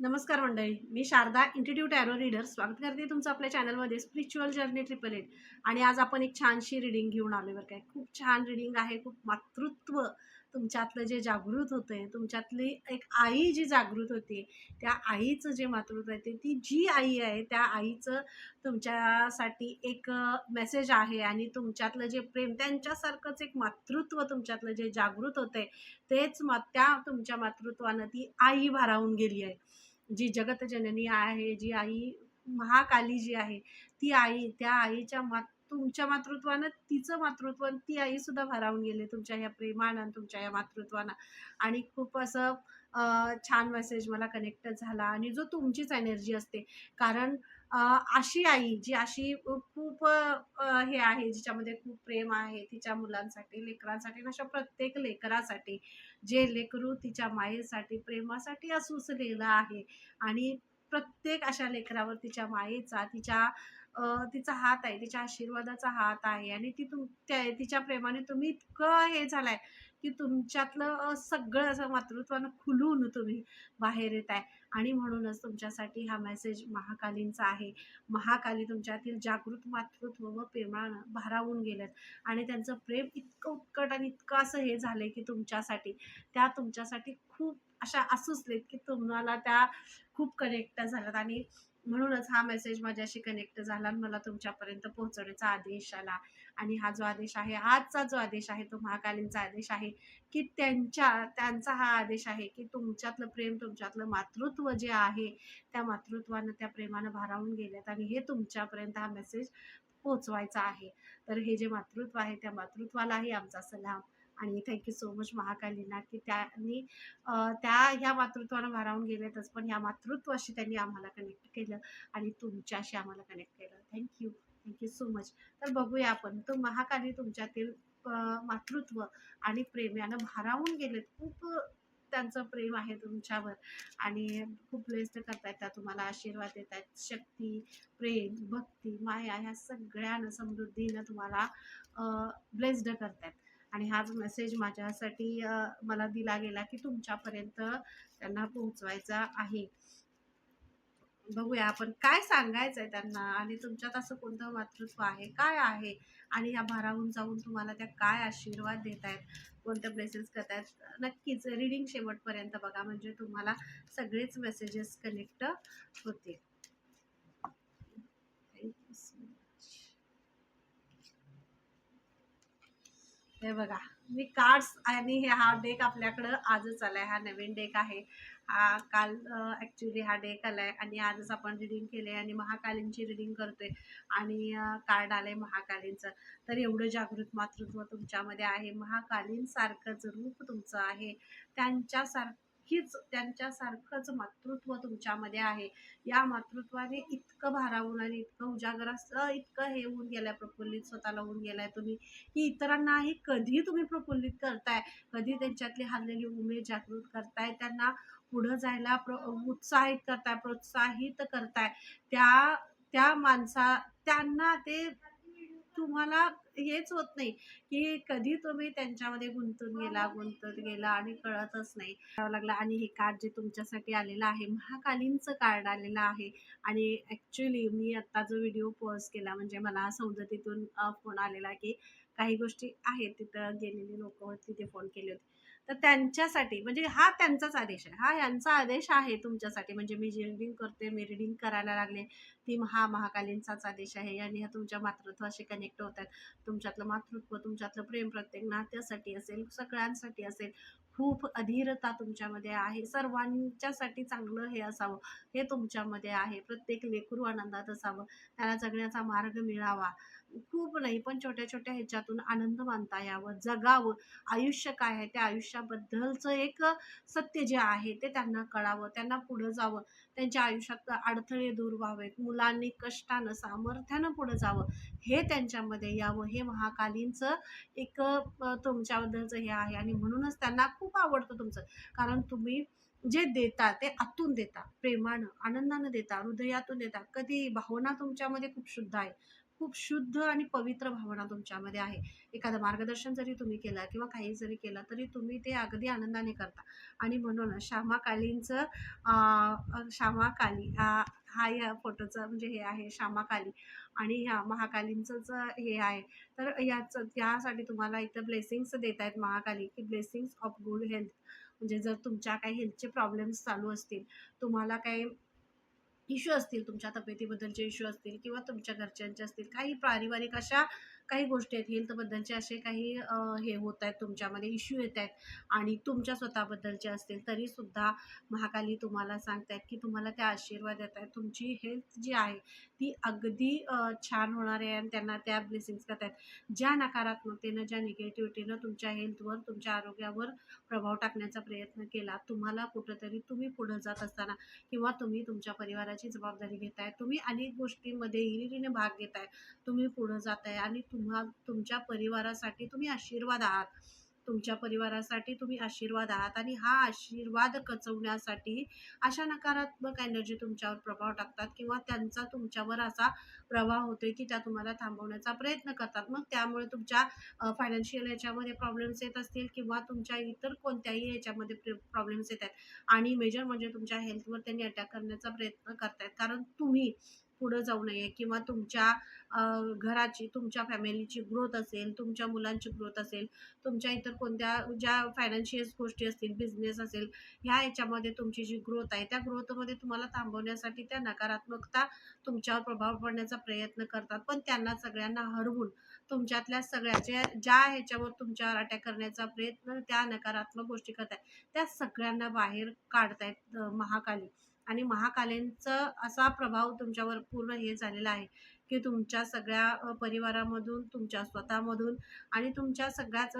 नमस्कार मंडळी मी शारदा इंटिट्यूट ॲरो रीडर स्वागत करते तुमचं आपल्या चॅनलमध्ये स्पिरिच्युअल जर्नी ट्रिपल एट आणि आज आपण एक छानशी रिडिंग घेऊन आलो बरं काय खूप छान रिडिंग आहे खूप मातृत्व तुमच्यातलं जे जागृत होतं आहे तुमच्यातली एक आई जी जागृत होते त्या आईचं जे मातृत्व आहे ते ती जी आई आहे त्या आईचं तुमच्यासाठी एक मेसेज आहे आणि तुमच्यातलं जे प्रेम त्यांच्यासारखंच एक मातृत्व तुमच्यातलं जे जागृत होतं आहे तेच मा त्या तुमच्या मातृत्वानं ती आई भारावून गेली आहे. जी जगतजननी आहे जी आई महाकाली जी आहे ती आई त्या आईच्या मा तुमच्या मातृत्वानं तिचं मातृत्व ती ती आईसुद्धा भारावून गेले तुमच्या ह्या प्रेमानं तुमच्या या मातृत्वानं. आणि खूप असं छान मेसेज मला कनेक्ट झाला आणि जो तुमचीच एनर्जी असते. कारण अशी आई जी अशी खूप हे आहे जिच्यामध्ये खूप प्रेम आहे तिच्या मुलांसाठी लेकरांसाठी अशा प्रत्येक लेकरासाठी जे लेकरू तिच्या मायेसाठी प्रेमासाठी असुसलेलं आहे. आणि प्रत्येक अशा लेकरावर तिच्या मायेचा तिच्या तिचा हात आहे तिच्या आशीर्वादाचा हात आहे. आणि ती तुम त्या तिच्या प्रेमाने तुम्ही इतकं हे झालाय. की तुमच्यातलं सगळं असं मातृत्वानं खुलून तुम्ही बाहेर येत आहे. आणि म्हणूनच तुमच्यासाठी हा मेसेज महाकालींचा आहे. महाकाली तुमच्यातील जागृत मातृत्व व प्रेमानं भारावून गेलेत. आणि त्यांचं प्रेम इतकं उत्कट आणि इतकं असं हे झालंय की तुमच्यासाठी त्या तुमच्यासाठी खूप अशा असूचलेत की तुम्हाला त्या खूप कनेक्ट झाल्यात. आणि म्हणूनच हा मेसेज माझ्याशी कनेक्ट झाला आणि मला तुमच्यापर्यंत पोहोचवण्याचा आदेश आला. आणि हा जो आदेश आहे आजचा जो आदेश आहे तो महाकालींचा आदेश आहे की त्यांच्या त्यांचा हा आदेश आहे की तुमच्यातलं प्रेम तुमच्यातलं मातृत्व जे आहे त्या मातृत्वानं त्या प्रेमानं भारावून गेल्यात आणि हे तुमच्यापर्यंत हा मेसेज पोचवायचा आहे. तर हे जे मातृत्व आहे त्या मातृत्वालाही आमचा सलाम. आणि थँक्यू सो मच महाकालींना की त्यांनी त्या ह्या मातृत्वानं भारावून गेलेतच पण ह्या मातृत्वाशी त्यांनी आम्हाला कनेक्ट केलं आणि तुमच्याशी आम्हाला कनेक्ट केलं. थँक्यू थँक्यू सो मच तर बघूया आपण. तो महाकाली तुमच्यातील मातृत्व आणि प्रेम यानं भारावून गेलेत. खूप त्यांचं प्रेम आहे तुमच्यावर. आणि खूप ब्लेस्ड करतायत त्या. तुम्हाला आशीर्वाद देत आहेत शक्ती प्रेम भक्ती माया ह्या सगळ्यानं समृद्धीनं तुम्हाला ब्लेस्ड करतायत. आणि हाच मेसेज माझ्यासाठी मला दिला गेला की तुमच्यापर्यंत त्यांना पोहोचवायचा आहे. बघूया आपण काय सांगायचं आहे त्यांना आणि तुमच्यात असं कोणतं मातृत्व आहे? काय आहे? आणि या भारावून जाऊन तुम्हाला त्या काय आशीर्वाद देत आहेत कोणत्या ब्लेसेस करत आहेत नक्कीच रिडिंग शेवटपर्यंत बघा. म्हणजे तुम्हाला सगळेच मेसेजेस कनेक्ट होतील. हे बघा. मी कार्ड्स आणि हे हा डेक आपल्याकडं आजच आलाय. हा नवीन डेक आहे. हा काल ॲक्च्युली हा डेक आहे आणि आजच आपण रिडिंग केले आणि महाकालींची रिडिंग करतोय आणि कार्ड आलं आहे महाकालींचं. तर एवढं जागृत मातृत्व तुमच्यामध्ये आहे. महाकालींसारखंच रूप तुमचं आहे. त्यांच्यासारखीच त्यांच्यासारखंच मातृत्व तुमच्यामध्ये आहे. या मातृत्वाने इतकं भारावून आणि इतकं उजागर असं इतकं हे होऊन गेलं आहे प्रफुल्लित स्वतःला होऊन गेलं आहे तुम्ही. की इतरांनाही कधी तुम्ही प्रफुल्लित करताय? कधी त्यांच्यातली हरलेली उमेद जागृत करताय? त्यांना पुढं जायला प्रो उत्साहित करताय प्रोत्साहित करताय. त्या त्या माणसा त्यांना ते तुम्हाला हेच होत नाही की कधी तुम्ही त्यांच्यामध्ये गुंतून गेला गुंतत गेला आणि कळतच नाही. करावं लागलं आणि हे कार्ड जे तुमच्यासाठी आलेलं आहे महाकालींचं कार्ड आलेलं आहे. आणि ॲक्च्युली मी आत्ता जो व्हिडिओ पोस्ट केला म्हणजे मला सौदतीतून फोन आलेला की काही गोष्टी आहेत तिथं गेलेली लोक होती तिथे फोन केले होते. तर त्यांच्यासाठी म्हणजे हा त्यांचाच आदेश आहे. हा यांचा आदेश आहे तुमच्यासाठी. म्हणजे मी जे रिडिंग करते मी रिडिंग करायला लागले ती महा महाकालींचाच आदेश आहे. आणि ह्या तुमच्या मातृत्वाशी कनेक्ट होत आहेत तुमच्यातलं मातृत्व तुमच्यातलं प्रेम प्रत्येक नात्यासाठी असेल सगळ्यांसाठी असेल खूप अधीरता तुमच्यामध्ये आहे. सर्वांच्यासाठी चांगलं हे असावं हे तुमच्यामध्ये आहे. प्रत्येक लेकरू आनंदात असावं. त्याला जगण्याचा मार्ग मिळावा. खूप नाही पण छोट्या छोट्या ह्याच्यातून आनंद मानता यावं. जगावं. आयुष्य काय आहे? त्या आयुष्याबद्दलचं एक सत्य जे आहे ते त्यांना कळावं त्यांना पुढं जावं. त्यांच्या आयुष्यात अडथळे दूर व्हावेत. मुलांनी कष्टानं सामर्थ्यानं पुढं जावं. हे त्यांच्यामध्ये यावं. हे महाकालींचं एक तुमच्याबद्दलचं हे आहे. आणि म्हणूनच त्यांना खूप आवडतं तुमचं. कारण तुम्ही जे देता ते आतून देता. प्रेमानं आनंदानं देता हृदयातून देता. कधी भावना तुमच्यामध्ये खूप शुद्ध आहे. खूप शुद्ध आणि पवित्र भावना तुमच्यामध्ये आहे. एखादं मार्गदर्शन जरी तुम्ही केलं किंवा काही जरी केलं तरी तुम्ही ते अगदी आनंदाने करता. आणि म्हणून श्यामाकालींचं श्यामाकाली हा हा या फोटोचं म्हणजे हे आहे श्यामाकाली आणि ह्या महाकालींचंच हे आहे तर याचं त्यासाठी तुम्हाला इथं ब्लेसिंग्स देत आहेत महाकाली की ब्लेसिंग्स ऑफ गुड हेल्थ. म्हणजे जर तुमच्या काही हेल्थचे प्रॉब्लेम्स चालू असतील तुम्हाला काही इश्यू असतील तुमच्या तब्येतीबद्दलचे इश्यू असतील किंवा तुमच्या घरच्यांचे असतील काही पारिवारिक अशा काही गोष्टी आहेत हेल्थबद्दलचे असे काही हे होत आहेत तुमच्यामध्ये इश्यू येत आहेत आणि तुमच्या स्वतःबद्दलचे असतील तरीसुद्धा महाकाली तुम्हाला सांगतायत की तुम्हाला त्या आशीर्वाद देत आहेत. तुमची हेल्थ जी आहे ती अगदी छान होणार आहे आणि त्यांना त्या ब्लेसिंग्स करत आहेत. ज्या नकारात्मकतेनं ज्या निगेटिव्हिटीनं तुमच्या हेल्थवर तुमच्या आरोग्यावर प्रभाव टाकण्याचा प्रयत्न केला तुम्हाला कुठंतरी तुम्ही पुढं जात असताना किंवा तुम्ही तुमच्या परिवाराची जबाबदारी घेताय तुम्ही अनेक गोष्टींमध्ये हिरिरीने भाग घेताय तुम्ही पुढं जात आहे आणि तुम्हा तुमच्या परिवारासाठी तुम्ही आशीर्वाद आहात. तुमच्या परिवारासाठी तुम्ही आशीर्वाद आहात आणि हा आशीर्वाद कचवण्यासाठी अशा नकारात्मक एनर्जी तुमच्यावर प्रभाव टाकतात किंवा त्यांचा तुमच्यावर असा प्रभाव होतोय की त्या तुम्हाला थांबवण्याचा प्रयत्न करतात. मग त्यामुळे तुमच्या फायनान्शियल याच्यामध्ये प्रॉब्लेम्स येत असतील किंवा तुमच्या इतर कोणत्याही याच्यामध्ये प्रॉब्लेम्स येत आहेत. आणि मेजर म्हणजे तुमच्या हेल्थवर त्यांनी अटॅक करण्याचा प्रयत्न करतायत. कारण तुम्ही पुढं जाऊ नये किंवा तुमच्या घराची तुमच्या फॅमिलीची ग्रोथ असेल तुमच्या मुलांची ग्रोथ असेल तुमच्या इतर कोणत्या ज्या फायनान्शियल गोष्टी असतील बिझनेस असेल ह्या याच्यामध्ये तुमची जी ग्रोथ आहे त्या ग्रोथमध्ये तुम्हाला थांबवण्यासाठी त्या नकारात्मकता तुमच्यावर प्रभाव पडण्याचा प्रयत्न करतात. पण त्यांना सगळ्यांना हरवून तुमच्यातल्या सगळ्या ज्या ज्या ह्याच्यावर तुमच्यावर अटॅक करण्याचा प्रयत्न त्या नकारात्मक गोष्टी करतायत त्या सगळ्यांना बाहेर काढतायत महाकाली. आणि महाकालेंचं असा प्रभाव तुमच्यावर पूर्ण हे झालेला आहे की तुमच्या सगळ्या परिवारामधून तुमच्या स्वतःमधून आणि तुमच्या सगळ्याच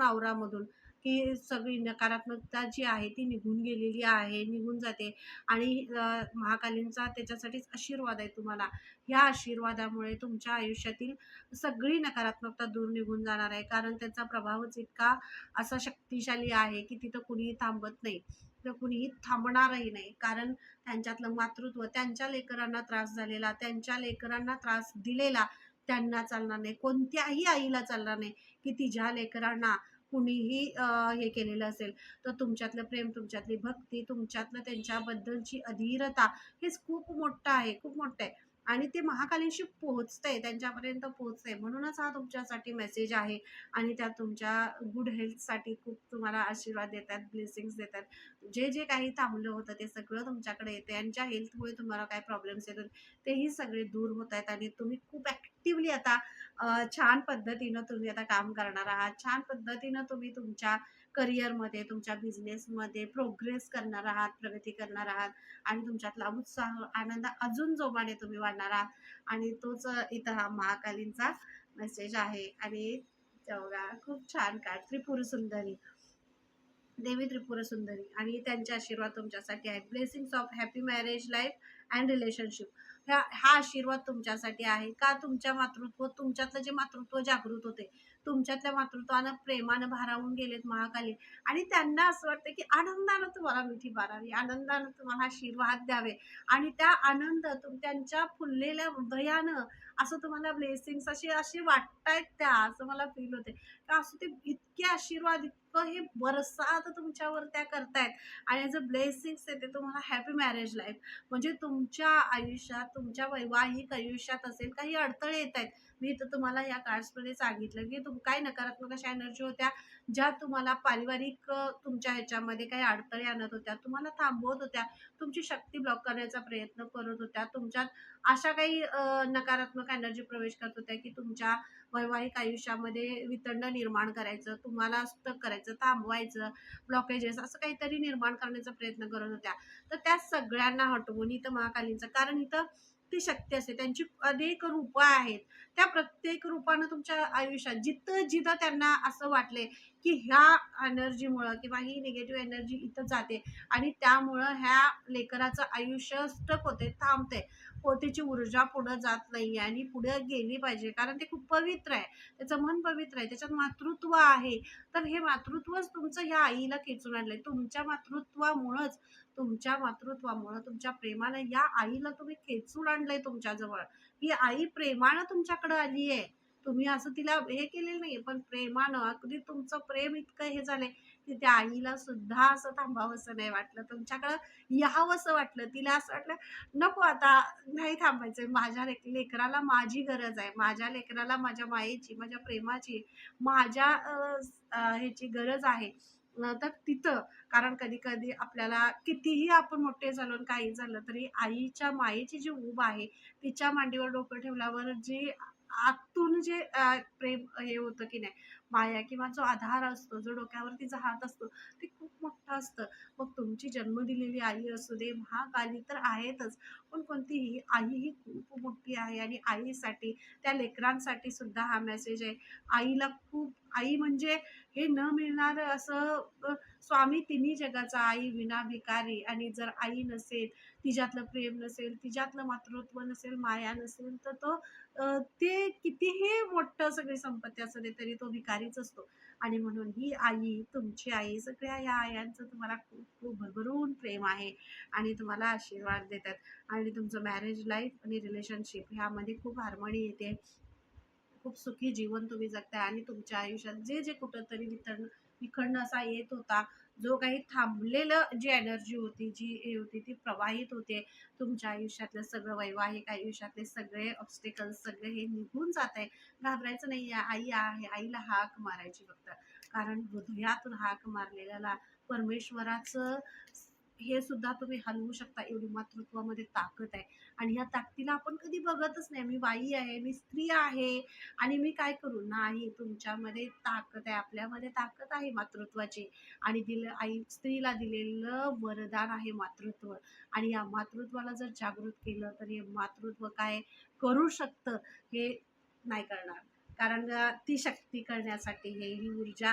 आवरामधून की सगळी नकारात्मकता जी आहे ती निघून गेलेली आहे निघून जाते आणि महाकालींचा त्याच्यासाठीच आशीर्वाद आहे तुम्हाला. या आशीर्वादामुळे तुमच्या आयुष्यातील सगळी नकारात्मकता दूर निघून जाणार आहे. कारण त्याचा प्रभावच इतका असा शक्तिशाली आहे की तिथं कुणीही थांबत नाही. तर कुणीही थांबणारही नाही. कारण त्यांच्यातलं मातृत्व त्यांच्या लेकरांना त्रास झालेला त्यांच्या लेकरांना त्रास दिलेला त्यांना चालणार नाही. कोणत्याही आईला चालणार नाही की तिच्या लेकरांना कुणीही हे केलेलं असेल. तर तुमच्यातलं प्रेम तुमच्यातली भक्ती तुमच्यातलं त्यांच्याबद्दलची अधीरता हेच खूप मोठं आहे खूप मोठं आहे. आणि ते महाकालींशी पोहोचतंय त्यांच्यापर्यंत पोहोचतंय. म्हणूनच हा तुमच्यासाठी मेसेज आहे आणि त्या तुमच्या गुड हेल्थसाठी खूप तुम्हाला आशीर्वाद देतात ब्लेसिंग्स देतात. जे जे काही थांबलं होतं ते सगळं तुमच्याकडे येते आणि ज्या हेल्थमुळे तुम्हाला काय प्रॉब्लेम्स येतात तेही सगळे दूर होत आहेत आणि तुम्ही खूप ॲक्टिवली आता छान पद्धतीनं तुम्ही आता काम करणार आहात. छान पद्धतीनं तुम्ही तुमच्या करिअरमध्ये तुमच्या बिझनेसमध्ये प्रोग्रेस करणार आहात प्रगती करणार आहात आणि तुमच्यातला उत्साह आनंद अजून जोमाने तुम्ही वाढणार आहात. आणि तोच इथं हा महाकालींचा मेसेज आहे. आणि तेवढा खूप छान काळ त्रिपुर सुंदरी देवी त्रिपुर सुंदरी आणि त्यांचे आशीर्वाद तुमच्यासाठी आहेत. Blessings of happy marriage life and relationship ह्या हा आशीर्वाद तुमच्यासाठी आहे. का तुमच्या मातृत्व तुमच्यातलं जे मातृत्व जागृत होते तुमच्यातल्या मातृत्वानं प्रेमानं भारावून गेलेत महाकाली. आणि त्यांना असं वाटतं की आनंदानं तुम्हाला मिठी मारावी आनंदानं तुम्हाला आशीर्वाद द्यावे. आणि त्या आनंद तुम त्यांच्या फुललेल्या हृदयानं असं तुम्हाला ब्लेसिंग्स असे असे वाटतायत त्या असं मला फील होते का असं ते इतके आशीर्वाद इतकं हे बरसात तुमच्यावर त्या करतायत. आणि ॲज अ ब्लेसिंग्स येते तुम्हाला हॅपी मॅरेज लाईफ म्हणजे तुमच्या आयुष्यात तुमच्या वैवाहिक आयुष्यात असेल काही अडथळे येत आहेत मी तर तुम्हाला या कार्ड्समध्ये सांगितलं की तुम काय नकारात्मक अशा एनर्जी होत्या ज्या तुम्हाला पारिवारिक तुमच्या ह्याच्यामध्ये काही अडथळे आणत होत्या तुम्हाला थांबवत होत्या तुमची शक्ती ब्लॉक करण्याचा प्रयत्न करत होत्या तुमच्यात अशा काही नकारात्मक एनर्जी प्रवेश करत होत्या की तुमच्या वैवाहिक आयुष्यामध्ये वितंड निर्माण करायचं तुम्हाला स्टक करायचं थांबवायचं ब्लॉकेजेस असं काहीतरी निर्माण करण्याचा प्रयत्न करत होत्या. तर त्या सगळ्यांना हटवून इथं महाकालींचं कारण इथं ती शक्य असते. त्यांची अनेक रूपं आहेत. त्या प्रत्येक रूपानं तुमच्या आयुष्यात जिथं जिथं त्यांना असं वाटले की ह्या एनर्जीमुळं किंवा ही निगेटिव्ह एनर्जी इथं जाते आणि त्यामुळं ह्या लेकराचं आयुष्य स्टक होते थांबते पोतीची ऊर्जा पुढं जात नाही आणि पुढे गेली पाहिजे. कारण ते खूप पवित्र आहे. त्याचं मन पवित्र आहे. त्याच्यात मातृत्व आहे. तर हे मातृत्वच तुमचं ह्या आईला खेचून आणलंय. तुमच्या मातृत्वामुळंच तुमच्या मातृत्वामुळं तुमच्या प्रेमानं या आईला तुम्ही खेचून आणलंय तुमच्याजवळ ही आई प्रेमानं तुमच्याकडे आली आहे तुम्ही असं तिला हे केलेलं नाही पण प्रेमानं अगदी तुमचं प्रेम इतकं हे झालंय. की त्या आईला सुद्धा असं थांबावंसं नाही वाटलं. तुमच्याकडं यावंसं वाटलं. तिला असं वाटलं नको आता नाही थांबायचं माझ्या लेक लेकराला माझी गरज आहे. माझ्या लेकराला माझ्या मायेची माझ्या प्रेमाची माझ्या ह्याची गरज आहे. तर तिथं कारण कधी कधी आपल्याला कितीही आपण मोठे झालो आणि काही झालं तरी आईच्या मायेची जी ऊब आहे तिच्या मांडीवर डोकं ठेवल्यावर जी आतून जे प्रेम हे होतं की नाही माया किंवा जो आधार असतो जो डोक्यावर तिचा हात असतो ते खूप मोठं असतं. मग तुमची जन्म दिलेली आई असू दे महाकाली तर आहेतच पण कोणतीही आई ही खूप मोठी आहे आणि आईसाठी त्या लेकरांसाठी सुद्धा हा मेसेज आहे. आईला खूप आई म्हणजे हे न मिळणार असं स्वामी तिन्ही जगाचा आई विना भिकारी आणि जर आई नसेल तिच्यातलं प्रेम नसेल तिच्यातलं मातृत्व नसेल माया नसेल तर तो ते कितीही मोठं सगळी संपत्ती असू दे तरी तो भिकारीच असतो. आणि म्हणून ही आई तुमची आई सगळ्या या आयांचं तुम्हाला खूप खूप भरभरून प्रेम आहे आणि तुम्हाला आशीर्वाद देतात. आणि तुमचं मॅरेज लाईफ आणि रिलेशनशिप ह्यामध्ये खूप हार्मनी येते. खूप सुखी जीवन तुम्ही जगताय आणि तुमच्या आयुष्यात जे जे कुठंतरी वितरण विखंड असा येत होता जो काही थांबलेलं जी एनर्जी होती जी हे होती ती प्रवाहित होते. तुमच्या आयुष्यातलं सगळं वैवाहिक आयुष्यातले सगळे ऑब्स्टिकल्स सगळे हे निघून जात आहे घाबरायचं नाही आहे आई आहे. आईला हाक मारायची फक्त. कारण हृदयातून हाक मारलेल्याला परमेश्वराचं हे सुद्धा तुम्ही हलवू शकता. एवढी मातृत्वामध्ये ताकद आहे. आणि ह्या ताकदीला आपण कधी बघतच नाही. मी बाई आहे मी स्त्री आहे. आणि मी काय करू? नाही तुमच्यामध्ये ताकद आहे. आपल्यामध्ये ताकद आहे मातृत्वाची. आणि दिलं आई स्त्रीला दिलेलं वरदान आहे मातृत्व. आणि या मातृत्वाला जर जागृत केलं तर हे मातृत्व काय करू शकतं हे नाही करणार. कारण ती शक्ती करण्यासाठी हे ही ऊर्जा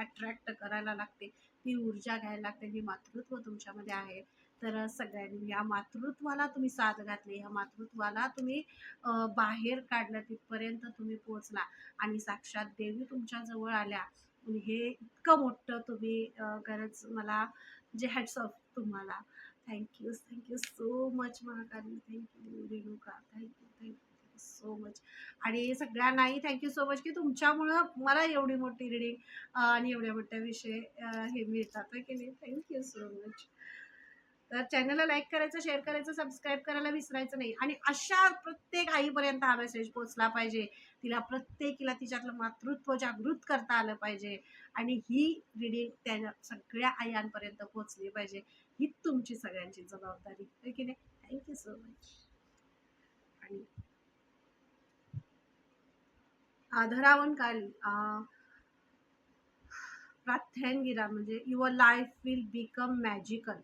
अट्रॅक्ट करायला लागते. ती ऊर्जा घ्यायला लागते हे मातृत्व तुमच्यामध्ये आहे. तर सगळ्यांनी या मातृत्वाला तुम्ही साथ घातली ह्या मातृत्वाला तुम्ही बाहेर काढलं तिथपर्यंत तुम्ही पोहोचला आणि साक्षात देवी तुमच्याजवळ आल्या. आणि हे इतकं मोठं तुम्ही गरज मला जे हॅट्स ऑफ तुम्हाला. Thank you thank you so much Mahakali. Thank you Renuka. Thank you so much आणि सगळ्यांनाही थँक्यू सो मच की तुमच्यामुळं मला एवढी मोठी रिडिंग आणि एवढ्या मोठ्या विषय हे मिळतात की नाही? थँक्यू सो मच तर चॅनलला लाईक करायचं शेअर करायचं सबस्क्राईब करायला विसरायचं नाही. आणि अशा प्रत्येक आईपर्यंत हा मेसेज पोचला पाहिजे. तिला प्रत्येकीला तिच्यातलं मातृत्व जागृत करता आलं पाहिजे. आणि ही रिडिंग त्या सगळ्या आयांपर्यंत पोचली पाहिजे. ही तुमची सगळ्यांची जबाबदारी आहे की नाही? थँक्यू सो मच आणि धरावन काल प्रार्थ्यांगिरा म्हणजे your life will become magical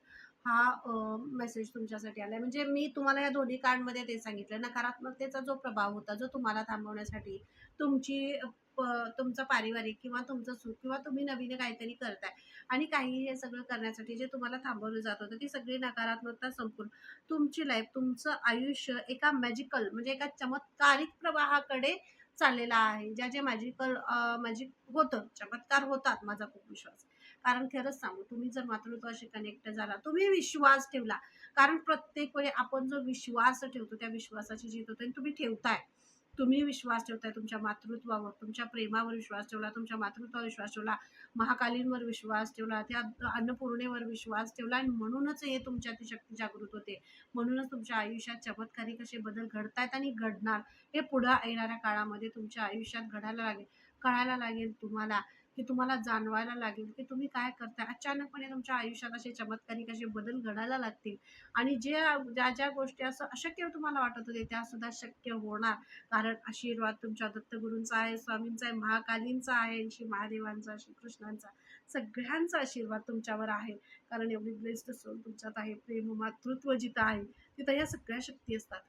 हा मेसेज तुमच्यासाठी आलाय. म्हणजे मी तुम्हाला या दोन्ही कार्डमध्ये ते सांगितलं. नकारात्मकतेचा जो प्रभाव होता जो तुम्हाला थांबवण्यासाठी तुमची प- तुमचं पारिवारिक किंवा तुमचं सुख किंवा तुम्ही नवीन काहीतरी करताय. आणि काही हे सगळं करण्यासाठी जे तुम्हाला थांबवलं जात होतं ती सगळी नकारात्मकता संपून तुमची लाईफ तुमचं आयुष्य एका मॅजिकल म्हणजे एका चमत्कारिक प्रवाहाकडे चाललेला आहे. ज्या जे मॅजिकल मॅजिक होतं चमत्कार होतात माझा खूप विश्वास. कारण खरंच सांगू तुम्ही जर मातृत्वाशी कनेक्ट झाला तुम्ही विश्वास ठेवला. कारण प्रत्येक वेळी आपण जो विश्वास ठेवतो त्या विश्वासाची जीत होते आणि तुम्ही ठेवताय. तुम्ही विश्वास ठेवताय तुमच्या मातृत्वावर तुमच्या प्रेमावर विश्वास ठेवला तुमच्या मातृत्वावर विश्वास ठेवला महाकालींवर विश्वास ठेवला त्या अन्नपूर्णेवर विश्वास ठेवला आणि म्हणूनच हे तुमच्या ती शक्ती जागृत होते. म्हणूनच तुमच्या आयुष्यात चमत्कारी कसे बदल घडतायत आणि घडणार हे पुढं येणाऱ्या काळामध्ये तुमच्या आयुष्यात घडायला लागेल कळायला लागेल तुम्हाला. की तुम्हाला जाणवायला लागेल की तुम्ही काय करता अचानकपणे तुमच्या आयुष्यात असे चमत्कारी कसे बदल घडायला लागतील. आणि जे ज्या ज्या गोष्टी असं अशक्य तुम्हाला वाटत होते त्यासुद्धा शक्य होणार. कारण आशीर्वाद तुमच्या दत्तगुरूंचा आहे स्वामींचा आहे महाकालींचा आहे श्री महादेवांचा श्रीकृष्णांचा सगळ्यांचा आशीर्वाद तुमच्यावर आहे. कारण एवढी ब्लेस्ड सोल तुमच्यात आहे प्रेम मातृत्व जिथं आहे तिथं या सगळ्या शक्ती असतात.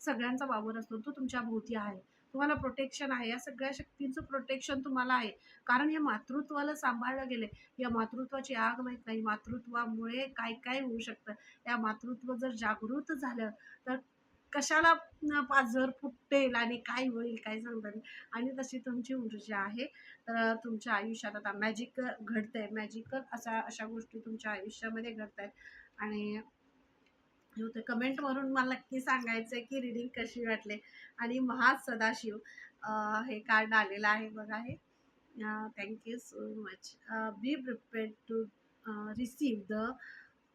सगळ्यांचा वावर असतो तो तुमच्या भोवती आहे. तुम्हाला प्रोटेक्शन आहे. या सगळ्या शक्तींचं प्रोटेक्शन तुम्हाला आहे. कारण या मातृत्वाला सांभाळलं गेले या मातृत्वाची आग माहीत नाही. मातृत्वामुळे काय काय होऊ शकतं? या मातृत्व जर जागृत झालं तर कशाला पाझर फुटेल आणि काय होईल काय सांगता आणि तशी तुमची ऊर्जा आहे. तर तुमच्या आयुष्यात आता मॅजिक घडतंय. मॅजिकल असा अशा गोष्टी तुमच्या आयुष्यामध्ये घडत आहेत आणि हे होतं. कमेंटवरून मला नक्की सांगायचं आहे की रिडिंग कशी वाटले आणि महा सदाशिव हे कार्ड आलेलं आहे बघा हे. Thank you so much be prepared to receive the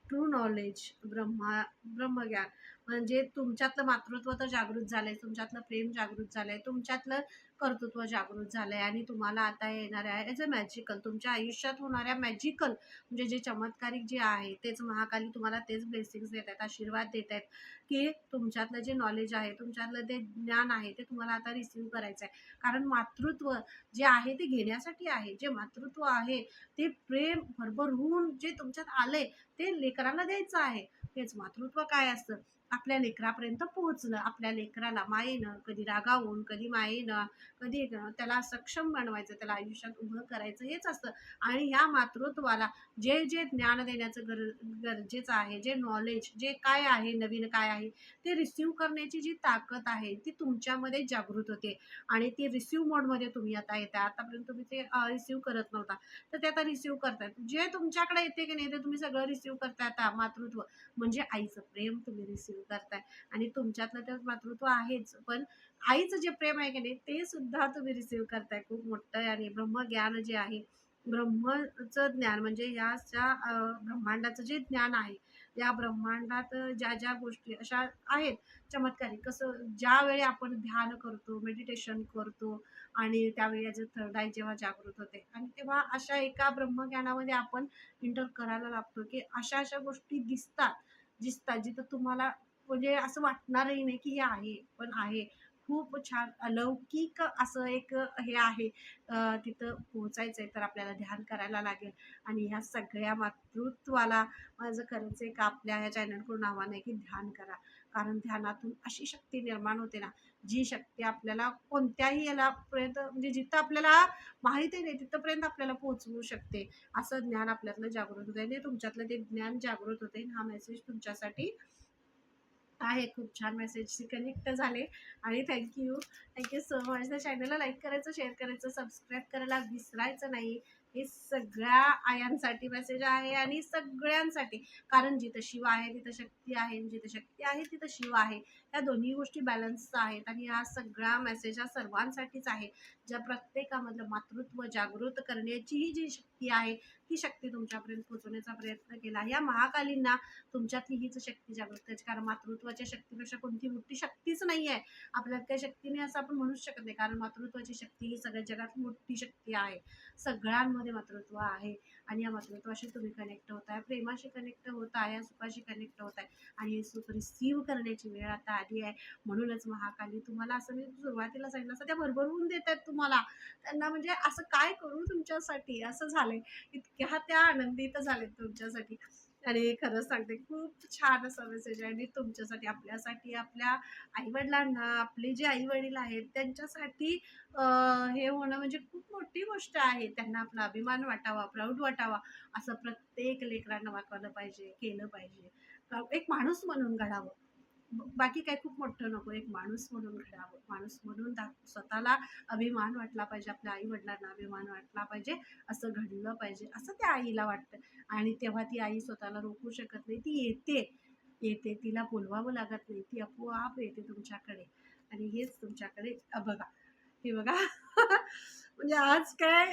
true knowledge Brahma ब्रह्मज्ञान. म्हणजे तुमच्यातलं मातृत्व तर जागृत झालं आहे तुमच्यातलं प्रेम जागृत झालं आहे तुमच्यातलं कर्तृत्व जागृत झालं आहे आणि तुम्हाला आता येणाऱ्या ॲज अ मॅजिकल तुमच्या आयुष्यात होणाऱ्या मॅजिकल म्हणजे जे चमत्कारिक जे आहे तेच महाकाली तुम्हाला तेच ब्लेसिंग्स देत आहेत आशीर्वाद देत आहेत की तुमच्यातलं जे नॉलेज आहे तुमच्यातलं जे ज्ञान आहे ते तुम्हाला आता रिसिव्ह करायचं आहे कारण मातृत्व जे आहे ते घेण्यासाठी आहे. जे मातृत्व आहे ते प्रेम भरभरून जे तुमच्यात आलंय ते लेकरांना द्यायचं आहे. तेच मातृत्व काय असतं? आपल्या लेकरापर्यंत पोहोचणं आपल्या लेकराला मायेनं कधी रागावून कधी मायेनं कधी त्याला सक्षम बनवायचं त्याला आयुष्यात उभं करायचं हेच असतं. आणि ह्या मातृत्वाला जे जे ज्ञान देण्याचं गर गरजेचं आहे जे नॉलेज जे काय आहे नवीन काय आहे ते रिसिव्ह करण्याची जी ताकद आहे ती तुमच्यामध्ये जागृत होते. आणि ती रिसिव्ह मोडमध्ये तुम्ही आता येता आतापर्यंत तुम्ही ते रिसिव्ह करत नव्हता. तर ते आता रिसिव्ह करतात जे तुमच्याकडे येते की नाही ते तुम्ही सगळं रिसिव्ह करताय आता मातृत्व. म्हणजे आईचं प्रेम तुम्ही रिसिव्ह करताय. आणि तुमच्यातलं तर मातृत्व आहेच. पण आईचं जे प्रेम आहे की नाही ते सुद्धा तुम्ही रिसीव्ह करताय. खूप मोठं आहे आणि ब्रह्मज्ञान जे आहे ब्रह्मचं ज्ञान म्हणजे याच्या ब्रह्मांडाचं जे ज्ञान आहे या ब्रह्मांडात ज्या ज्या गोष्टी अशा आहेत चमत्कारी. कसं ज्यावेळी आपण ध्यान करतो मेडिटेशन करतो आणि त्यावेळी याचं थर्ड आय जेव्हा जागृत होते आणि तेव्हा अशा एका ब्रह्मज्ञानामध्ये आपण इंटर करायला लागतो की अशा अशा गोष्टी दिसतात दिसतात जिथं तुम्हाला म्हणजे असं वाटणारही नाही की हे आहे पण आहे. खूप छान अलौकिक असं एक हे आहे. तिथं पोहोचायचं आहे तर आपल्याला ध्यान करायला लागेल. आणि ह्या सगळ्या मातृत्वाला माझं खरंच एक आपल्या ह्या चॅनलकडून आव्हान आहे की ध्यान करा. कारण ध्यानातून अशी शक्ती निर्माण होते ना जी शक्ती आपल्याला कोणत्याही याला पर्यंत म्हणजे जिथं आपल्याला माहिती नाही तिथंपर्यंत आपल्याला पोहोचवू शकते. असं ज्ञान आपल्यातलं जागृत होतं आणि तुमच्यातलं ते ज्ञान जागृत होते हा मेसेज तुमच्यासाठी आहे. खूप छान मेसेजशी कनेक्ट झाले. आणि थँक्यू थँक्यू सो मच त्या चॅनलला लाईक करायचं शेअर करायचं सबस्क्राईब करायला विसरायचं नाही. हे सगळ्या आयांसाठी मेसेज आहे आणि सगळ्यांसाठी. कारण जिथं शिव आहे तिथं शक्ती आहे. जिथं शक्ती आहे तिथं शिव आहे. या दोन्ही गोष्टी बॅलन्स आहेत आणि हा सगळा मेसेज हा सर्वांसाठीच आहे. ज्या प्रत्येकामधलं मातृत्व जागृत करण्याची ही जी शक्ती आहे ती शक्ती तुमच्यापर्यंत पोहोचवण्याचा प्रयत्न केला. या महाकालींना तुमच्यातली हीच शक्ती जागृत करायची. कारण मातृत्वाच्या शक्तीपेक्षा कोणती मोठी शक्तीच नाही आहे. आपल्यात काही शक्ती नाही असं आपण म्हणूच शकत नाही. कारण मातृत्वाची शक्ती ही सगळ्या जगात मोठी शक्ती आहे. सगळ्यांमध्ये मातृत्व आहे. आणि या मातृत्वाशी तुम्ही कनेक्ट होत आहे प्रेमाशी कनेक्ट होत आहे या सुखाशी कनेक्ट होत आहे. आणि हे सुख रिसीव्ह करण्याची वेळ आता आली आहे. म्हणूनच महाकाली तुम्हाला असं मी सुरुवातीला सांगितलं असं त्या भरभरून देत आहेत तुम्हाला. त्यांना म्हणजे असं काय करू तुमच्यासाठी? असं झालंय. इतक्या त्या आनंदित झालेत तुमच्यासाठी. आणि खरंच सांगते खूप छान असं मेसेज आहे. आणि तुमच्यासाठी आपल्यासाठी आपल्या आईवडिलांना आपले जे आईवडील आहेत त्यांच्यासाठी हे होणं म्हणजे खूप मोठी गोष्ट आहे. त्यांना आपला अभिमान वाटावा प्राऊड वाटावा असं प्रत्येक लेकरांना वाकवलं पाहिजे केलं पाहिजे. एक माणूस म्हणून घडावं. बाकी काय खूप मोठं नको एक माणूस म्हणून घडावं माणूस म्हणून दा स्वतःला अभिमान वाटला पाहिजे आपल्या आई वडिलांना अभिमान वाटला पाहिजे असं घडलं पाहिजे असं त्या आईला वाटतं. आणि तेव्हा ती आई स्वतःला रोखू शकत नाही ती येते येते तिला बोलवावं लागत नाही ती आपोआप येते तुमच्याकडे. आणि हेच तुमच्याकडे अ, बघा हे बघा म्हणजे आज काय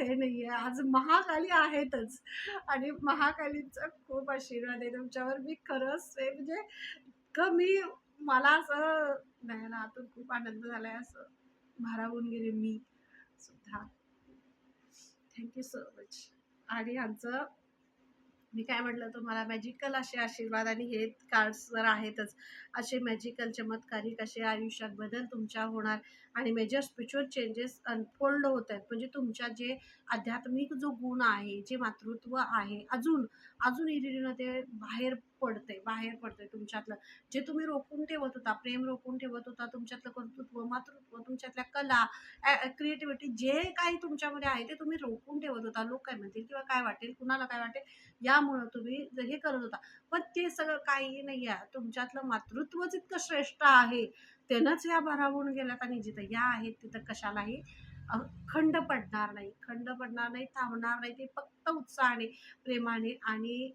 हे नाही आहे आज महाकाली आहेतच. आणि महाकालीचा खूप आशीर्वाद आहे तुमच्यावर. मी खरंच म्हणजे इतकं मी मला असं नाही ना आतून खूप आनंद झाला आहे असं. भारावून गेले मी सुद्धा. थँक्यू सो मच आणि ह्यांचं मी काय म्हटलं तुम्हाला मॅजिकल असे आशीर्वाद आणि हे कार्ड्स जर आहेतच. असे मॅजिकल चमत्कारिक असे आयुष्यात बदल तुमच्या होणार आणि मेजर स्पिरिच्युअल चेंजेस अनफोल्ड होत आहेत. म्हणजे तुमच्या जे आध्यात्मिक जो गुण आहे जे मातृत्व आहे अजून अजून इरिडीनं ते बाहेर पडतंय बाहेर पडतंय तुमच्यातलं. जे तुम्ही रोखून ठेवत होता प्रेम रोखून ठेवत होता तुमच्यातलं कर्तृत्व मातृत्व तुमच्यातल्या कला क्रिएटिव्हिटी जे काही तुमच्यामध्ये आहे ते तुम्ही रोखून ठेवत होता. लोक काय म्हणतील किंवा काय वाटेल कुणाला काय वाटेल यामुळं तुम्ही हे करत होता. पण ते सगळं काही नाही आहे. तुमच्यातलं मातृत्वच इतकं श्रेष्ठ आहे त्यानंच ह्या भरावून गेल्यात आणि जिथं या आहेत तिथं कशालाही खंड पडणार नाही खंड पडणार नाही थांबणार नाही ते फक्त उत्साहाने प्रेमाने आणि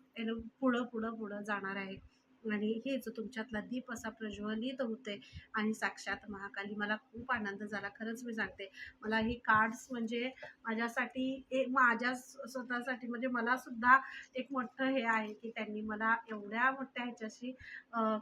पुढं पुढं पुढं जाणार आहे. आणि हेच तुमच्यातला दीप असा प्रज्वलित होते आणि साक्षात महाकाली मला खूप आनंद झाला. खरंच मी सांगते मला ही कार्ड्स म्हणजे माझ्यासाठी एक माझ्या स्वतःसाठी म्हणजे मला सुद्धा एक मोठं हे आहे की त्यांनी मला एवढ्या मोठ्या ह्याच्याशी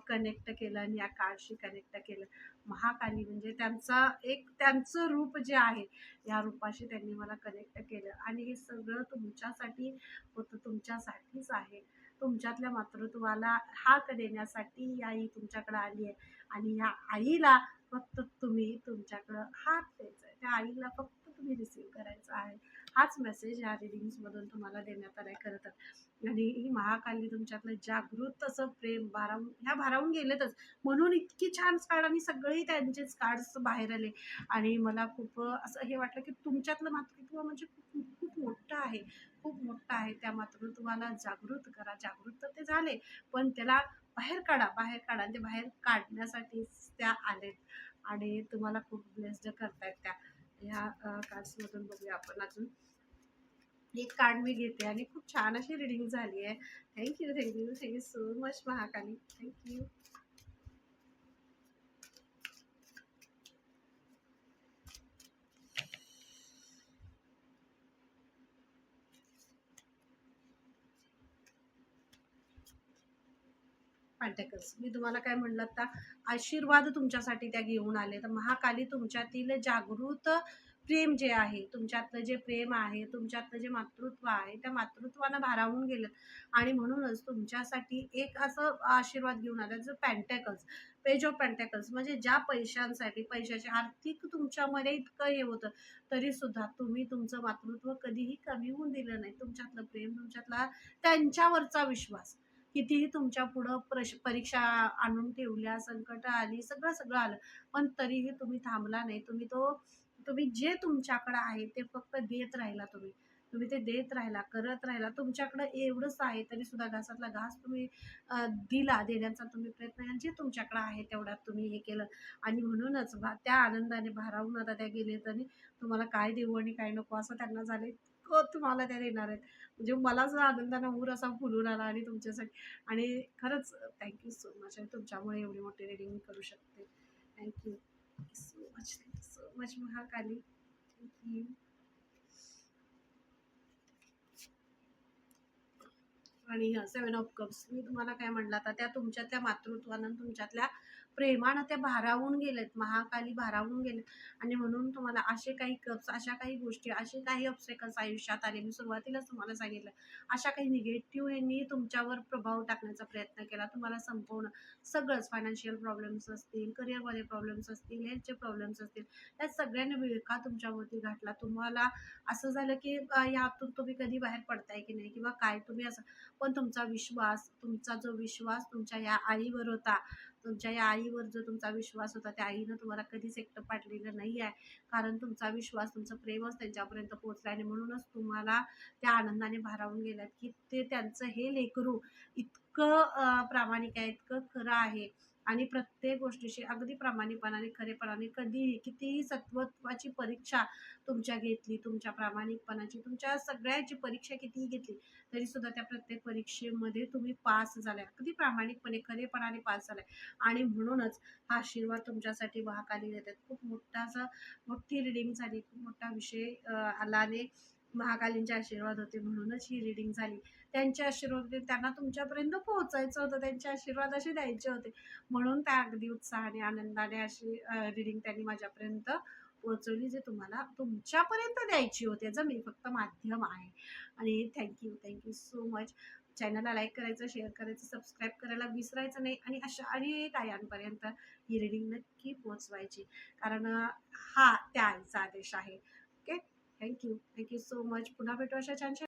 कनेक्ट केलं आणि या कार्डशी कनेक्ट केलं. महाकाली म्हणजे त्यांचा एक त्यांचं रूप जे आहे या रूपाशी त्यांनी मला कनेक्ट केलं. आणि हे सगळं तुमच्यासाठी होतं तुमच्यासाठीच आहे. तुमच्यातल्या मातृत्वाला हाक देण्यासाठी ही आई तुमच्याकडे आली आहे. आणि ह्या आईला फक्त तुम्ही तुमच्याकडं हात द्यायचा आहे. त्या आईला फक्त तुम्ही रिसीव करायचं आहे. हाच मेसेज या रिडिंग्समधून तुम्हाला देण्यात आला आहे खरं तर. आणि ही महाकाली तुमच्यातलं जागृत असं प्रेम भारावून ह्या भारावून गेलेतच. म्हणून इतकी छान कार्ड आणि सगळी त्यांचेच कार्ड्स बाहेर आले. आणि मला खूप असं हे वाटलं की तुमच्यातलं मातृत्व म्हणजे खूप खूप मोठं आहे. खूप मोठं आहे. त्या मातृत्वाला जागृत करा. जागृत तर ते झाले पण त्याला बाहेर काढा बाहेर काढा. आणि ते बाहेर काढण्यासाठीच त्या आलेत. आणि तुम्हाला खूप ब्लेस्ड करतायत त्या. ह्या कार्ड्समधून बघूया आपण अजून. एक कार्ड मी घेते आणि खूप छान अशी रिडिंग झाली आहे. Thank you thank you thank you so much Mahakali. Thank you पांटेकर्स मी तुम्हाला काय म्हणलं आता? आशीर्वाद तुमच्यासाठी त्या घेऊन आले. तर महाकाली तुमच्यातील जागृत प्रेम जे आहे तुमच्यातलं जे प्रेम आहे तुमच्यातलं जे मातृत्व आहे त्या मातृत्वानं भारावून गेलं. आणि म्हणूनच तुमच्यासाठी एक असं आशीर्वाद घेऊन आला जो पॅन्टॅकल्स पेज ऑफ पॅन्टॅकल्स म्हणजे ज्या पैशांसाठी पैशाचे आर्थिक तुमच्यामध्ये इतकं हे होतं तरी सुद्धा तुम्ही तुमचं मातृत्व कधीही कमी होऊन दिलं नाही. तुमच्यातलं प्रेम तुमच्यातला त्यांच्यावरचा विश्वास कितीही तुमच्या पुढं प्रश परीक्षा आणून ठेवल्या संकट आली सगळं सगळं आलं पण तरीही तुम्ही थांबला नाही. तुम्ही तो तुम्ही जे तुमच्याकडं आहे ते फक्त देत राहिला तुम्ही. तुम्ही ते देत राहिला करत राहिला तुमच्याकडं एवढंच आहे तरी सुद्धा घासातला घास तुम्ही दिला देण्याचा तुम्ही प्रयत्न जे तुमच्याकडं आहे तेवढ्यात तुम्ही हे केलं. आणि म्हणूनच भा त्या आनंदाने भारावून आता त्या गेले आणि तुम्हाला काय देऊ आणि काय नको असं त्यांना झाले इतकं तुम्हाला त्या देणार आहेत. म्हणजे मला जर आनंदानं ऊर असा फुलून आला आणि तुमच्यासाठी. आणि खरंच थँक्यू सो मच आणि तुमच्यामुळे एवढी मोठी रेडिंग मी करू शकते. Thank you so much thank you much Mahakali thank you आणि सेवन ऑफ कप्स मी तुम्हाला काय म्हणलं आता त्या तुमच्यातल्या मातृत्वानं तुमच्यातल्या प्रेमानं त्या भारावून गेल्यात महाकाली भारावून गेल्यात आणि म्हणून तुम्हाला असे काही कप्स अशा काही गोष्टी असे काही ऑब्स्टेकल्स आयुष्यात आले. मी सुरुवातीलाच तुम्हाला सांगितलं अशा काही निगेटिव्ह यांनी तुमच्यावर प्रभाव टाकण्याचा प्रयत्न केला. तुम्हाला संपवणं सगळंच फायनान्शियल प्रॉब्लेम्स असतील करिअरमध्ये प्रॉब्लेम्स असतील हेल्थचे प्रॉब्लेम्स असतील त्या सगळ्यांनी विळखा तुमच्यावरती घातला. तुम्हाला असं झालं की यातून तुम्ही कधी बाहेर पडताय की नाही? किंवा काय? तुम्ही असं पण तुमचा विश्वास तुमचा जो विश्वास तुमच्या या आईवर होता तुमच्या या आईवर जो तुमचा विश्वास होता त्या आईनं तुम्हाला कधीच एकटं पाडलेलं नाही आहे कारण तुमचा विश्वास तुमचं प्रेमच त्यांच्यापर्यंत पोहोचलं आणि म्हणूनच तुम्हाला त्या आनंदाने भारावून गेल्यात की ते त्यांचं हे लेकरू इतकं प्रामाणिक आहे इतकं खरं आहे. आणि प्रत्येक गोष्टीशी अगदी प्रामाणिकपणाने खरेपणाने कधीही कितीही सत्वत्वाची परीक्षा तुमच्या घेतली तुमच्या प्रामाणिकपणाची तुमच्या सगळ्याची परीक्षा कितीही घेतली तरीसुद्धा त्या प्रत्येक परीक्षेमध्ये तुम्ही पास झालाय. अगदी प्रामाणिकपणे खरेपणाने पास झालाय. आणि म्हणूनच हा आशीर्वाद तुमच्यासाठी महाकाली देतात खूप मोठा असं मोठी रिडिंग झाली. खूप मोठा विषय आलाने महाकालींचे आशीर्वाद होते म्हणूनच ही रिडिंग झाली. त्यांचे आशीर्वाद होते. त्यांना तुमच्यापर्यंत पोहोचायचं होतं. त्यांचे आशीर्वाद असे द्यायचे होते. म्हणून त्या अगदी उत्साहाने आनंदाने अशी रिडिंग त्यांनी माझ्यापर्यंत पोहोचवली जे तुम्हाला तुमच्यापर्यंत द्यायची होती. याचं मी फक्त माध्यम आहे. आणि thank you thank you so much चॅनलला लाईक करायचं शेअर करायचं सबस्क्राईब करायला विसरायचं नाही. आणि अशा अनेक आयांपर्यंत ही रिडिंग नक्की पोचवायची कारण हा त्या आईचा आदेश आहे. Okay thank you thank you so much पुन्हा भेटू अशा छान